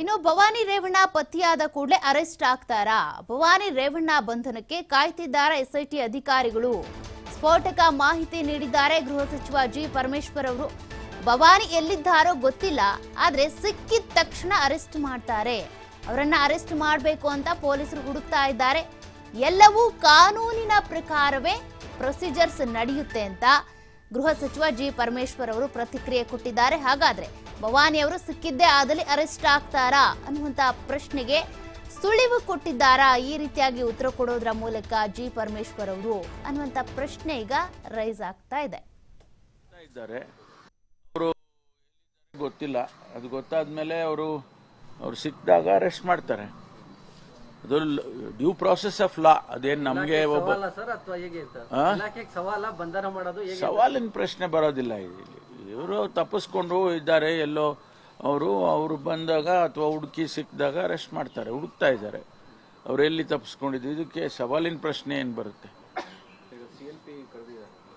ಇನ್ನು ಭವಾನಿ ರೇವಣ್ಣ ಪತಿಯಾದ ಕೂಡಲೇ ಅರೆಸ್ಟ್ ಆಗ್ತಾರಾ? ಭವಾನಿ ರೇವಣ್ಣ ಬಂಧನಕ್ಕೆ ಕಾಯ್ತಿದ್ದಾರೆ ಎಸ್ಐಟಿ ಅಧಿಕಾರಿಗಳು? ಸ್ಫೋಟಕ ಮಾಹಿತಿ ನೀಡಿದ್ದಾರೆ ಗೃಹ ಸಚಿವ ಜಿ ಪರಮೇಶ್ವರ್ ಅವರು. ಭವಾನಿ ಎಲ್ಲಿದ್ದಾರೋ ಗೊತ್ತಿಲ್ಲ, ಆದ್ರೆ ಸಿಕ್ಕಿದ ತಕ್ಷಣ ಅರೆಸ್ಟ್ ಮಾಡ್ತಾರೆ. ಅವರನ್ನ ಅರೆಸ್ಟ್ ಮಾಡಬೇಕು ಅಂತ ಪೊಲೀಸರು ಹುಡುಕ್ತಾ ಇದ್ದಾರೆ. ಎಲ್ಲವೂ ಕಾನೂನಿನ ಪ್ರಕಾರವೇ ಪ್ರೊಸೀಜರ್ಸ್ ನಡೆಯುತ್ತೆ ಅಂತ ಗೃಹ ಸಚಿವ ಜಿ ಪರಮೇಶ್ವರ್ ಅವರು ಪ್ರತಿಕ್ರಿಯೆ ಕೊಟ್ಟಿದ್ದಾರೆ. ಹಾಗಾದ್ರೆ ಭವಾನಿ ಅವರು ಸಿಕ್ಕಿದ್ದೇ ಆದಲ್ಲಿ ಅರೆಸ್ಟ್ ಆಗ್ತಾರಾ ಅನ್ನುವಂತ ಪ್ರಶ್ನೆಗೆ ಸುಳಿವು ಕೊಟ್ಟಿದ್ದಾರಾ? ಈ ರೀತಿಯಾಗಿ ಉತ್ತರ ಕೊಡೋದ್ರ ಮೂಲಕ ಜಿ ಪರಮೇಶ್ವರ್ ಅವರು ಅನ್ನುವಂತ ಪ್ರಶ್ನೆ ಈಗ ರೈಸ್ ಆಗ್ತಾ ಇದೆ. ಗೊತ್ತಿಲ್ಲ. ಅದು ಗೊತ್ತಾದ್ಮೇಲೆ ಅವರು, ಅವ್ರು ಸಿಕ್ಕಿದಾಗ ಅರೆಸ್ಟ್ ಮಾಡ್ತಾರೆ. ಅದು ಡ್ಯೂ ಪ್ರಾಸೆಸ್ ಆಫ್ ಲಾ ಅದೇನು ನಮಗೆ ಒಬ್ಬ ಸವಾಲಿನ ಪ್ರಶ್ನೆ ಬರೋದಿಲ್ಲ ಇಲ್ಲಿ. ಇವರು ತಪ್ಪಿಸ್ಕೊಂಡು ಇದ್ದಾರೆ ಎಲ್ಲೋ ಅವರು ಅವರು ಬಂದಾಗ ಅಥವಾ ಹುಡುಕಿ ಸಿಕ್ಕಿದಾಗ ಅರೆಸ್ಟ್ ಮಾಡ್ತಾರೆ ಹುಡುಕ್ತಾ ಇದ್ದಾರೆ. ಅವ್ರು ಎಲ್ಲಿ ತಪ್ಪಿಸ್ಕೊಂಡಿದ್ದು? ಇದಕ್ಕೆ ಸವಾಲಿನ ಪ್ರಶ್ನೆ ಏನು ಬರುತ್ತೆ?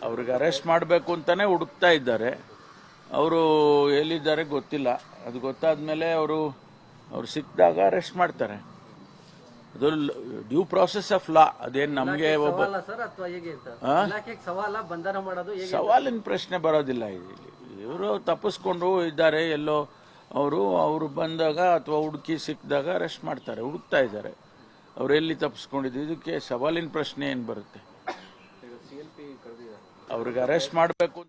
ಅವ್ರಿಗೆ ಅರೆಸ್ಟ್ ಮಾಡಬೇಕು ಅಂತಾನೆ ಹುಡುಕ್ತಾ ಇದ್ದಾರೆ. ಅವರು ಎಲ್ಲಿದ್ದಾರೆ ಗೊತ್ತಿಲ್ಲ. ಅದು ಗೊತ್ತಾದ ಮೇಲೆ ಅವರು ಅವ್ರು ಸಿಕ್ಕಿದಾಗ ಅರೆಸ್ಟ್ ಮಾಡ್ತಾರೆ. ಅದು ಡ್ಯೂ ಪ್ರಾಸೆಸ್ ಆಫ್ ಲಾ ಅದೇನು ನಮಗೆ ಒಬ್ಬ ಸವಾಲಿನ ಪ್ರಶ್ನೆ ಬರೋದಿಲ್ಲ ಇಲ್ಲಿ. ಇವರು ತಪ್ಪಿಸ್ಕೊಂಡು ಇದ್ದಾರೆ ಎಲ್ಲೋ ಅವರು ಅವರು ಬಂದಾಗ ಅಥವಾ ಹುಡುಕಿ ಸಿಕ್ಕಿದಾಗ ಅರೆಸ್ಟ್ ಮಾಡ್ತಾರೆ ಹುಡುಕ್ತಾ ಇದ್ದಾರೆ. ಅವ್ರು ಎಲ್ಲಿ ತಪ್ಪಿಸ್ಕೊಂಡಿದ್ದು? ಇದಕ್ಕೆ ಸವಾಲಿನ ಪ್ರಶ್ನೆ ಏನು ಬರುತ್ತೆ? ಅವ್ರಿಗೆ ಅರೆಸ್ಟ್ ಮಾಡಬೇಕು